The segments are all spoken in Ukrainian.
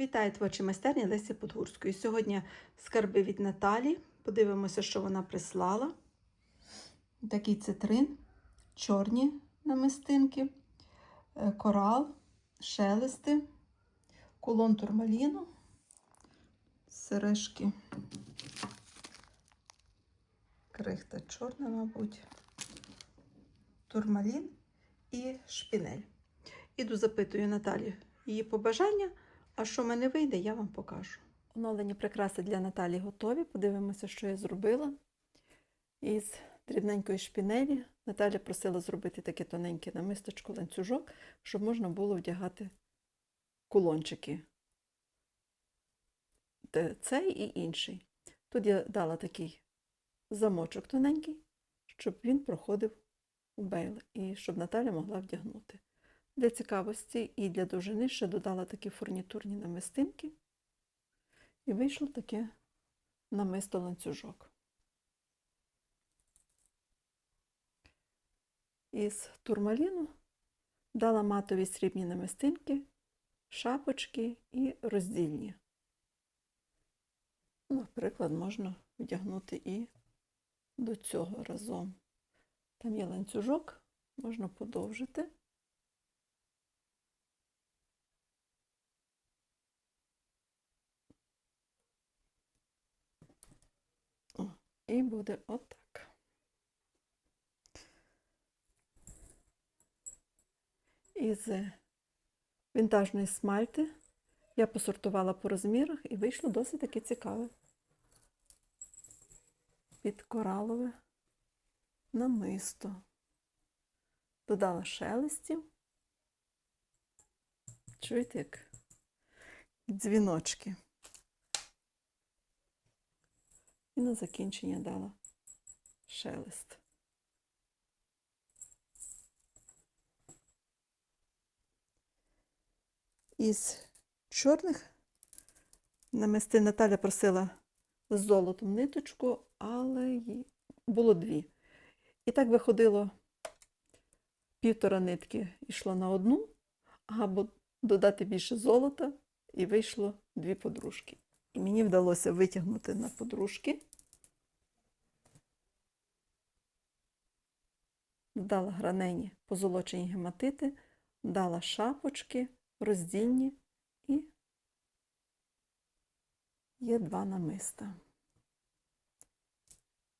Вітаю творчі майстерні Лесі Подгурської. Сьогодні скарби від Наталі. Подивимося, що вона прислала. Такий цитрин, чорні намистинки, е, корал, шелести, кулон турмаліну, сережки. Крихта чорна, мабуть, турмалін і шпінель. Іду запитую Наталі її побажання, а що в мене вийде, я вам покажу. Оновлені прикраси для Наталі готові. Подивимося, що я зробила. Із дрібненької шпінелі Наталя просила зробити таке тоненьке намисточко ланцюжок, щоб можна було вдягати кулончики. Цей і інший. Тут я дала такий замочок тоненький, щоб він проходив у бейл і щоб Наталя могла вдягнути. Для цікавості і для довжини ще додала такі фурнітурні намистинки, і вийшло таке намисто ланцюжок. Із турмаліну дала матові срібні намистинки, шапочки і роздільні. Наприклад, можна вдягнути і до цього разом. Там є ланцюжок, можна подовжити. І буде отак. Із вінтажної смальти я посортувала по розмірах і вийшло досить таки цікаве. Під коралове намисто. Додала шелестів. Чуєте, як дзвіночки. І на закінчення дала шелест. Із чорних намисти Наталя просила з золотом ниточку, але було дві. І так виходило півтора нитки йшло на одну, або додати більше золота, і вийшло дві подружки. Мені вдалося витягнути на подружки. Дала гранені позолочені гематити, дала шапочки, роздільні і є два намиста.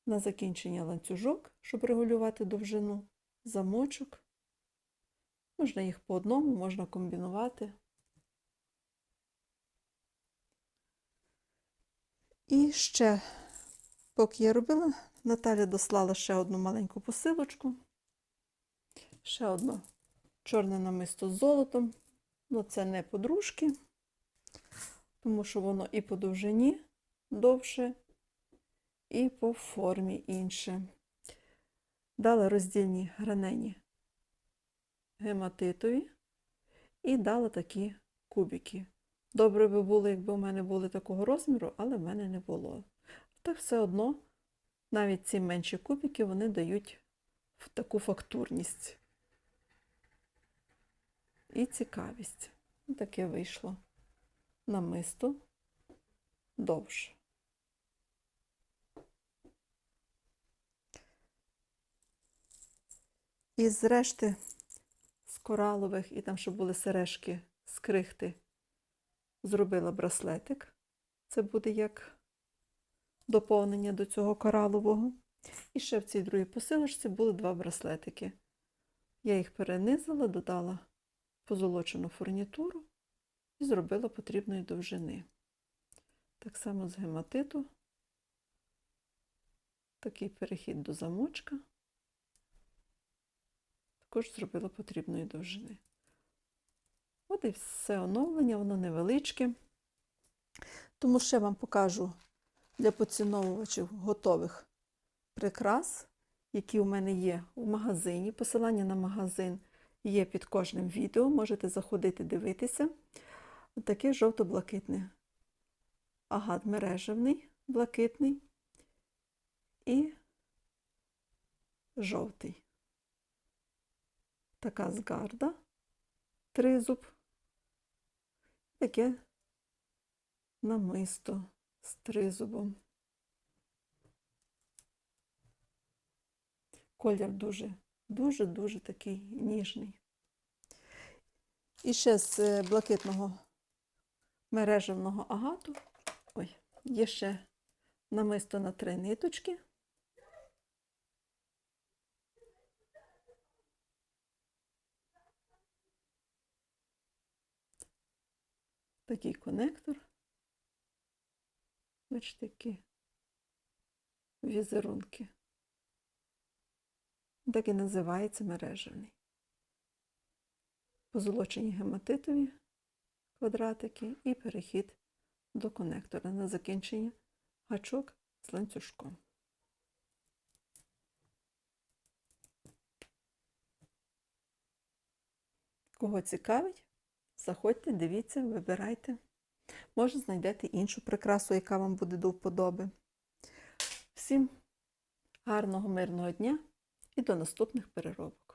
На закінчення ланцюжок, щоб регулювати довжину, замочок. Можна їх по одному, можна комбінувати. І ще, поки я робила, Наталя дослала ще одну маленьку посилочку, ще одне чорне намисто з золотом. Ну, це не подружки, тому що воно і по довжині довше, і по формі інше. Дала роздільні гранені гематитові і дала такі кубики. Добре би було, якби у мене були такого розміру, але в мене не було. Так все одно, навіть ці менші кубики вони дають таку фактурність і цікавість. Таке вийшло намисто довше. Із решти з коралових і там, щоб були сережки з крихти, зробила браслетик. Це буде як доповнення до цього коралового. І ще в цій другій посилочці були два браслетики. Я їх перенизала, додала позолочену фурнітуру і зробила потрібної довжини. Так само з гематиту, такий перехід до замочка, також зробила потрібної довжини. І все оновлення, воно невеличке. Тому ще вам покажу для поціновувачів готових прикрас, які у мене є в магазині. Посилання на магазин є під кожним відео, можете заходити дивитися. Таке жовто-блакитне агат мережевний, блакитний і жовтий. Така згарда, тризуб, таке намисто з тризубом. Колір дуже, дуже, дуже такий ніжний. І ще з е, блакитного мережевного агату. Ой, є ще намисто на три ниточки. Такий конектор. Бачите, які візерунки. Так і називається мережевний. Позолочені гематитові квадратики і перехід до конектора на закінчення гачок з ланцюжком. Кого цікавить, заходьте, дивіться, вибирайте. Може, знайдете іншу прикрасу, яка вам буде до вподоби. Всім гарного, мирного дня і до наступних переробок.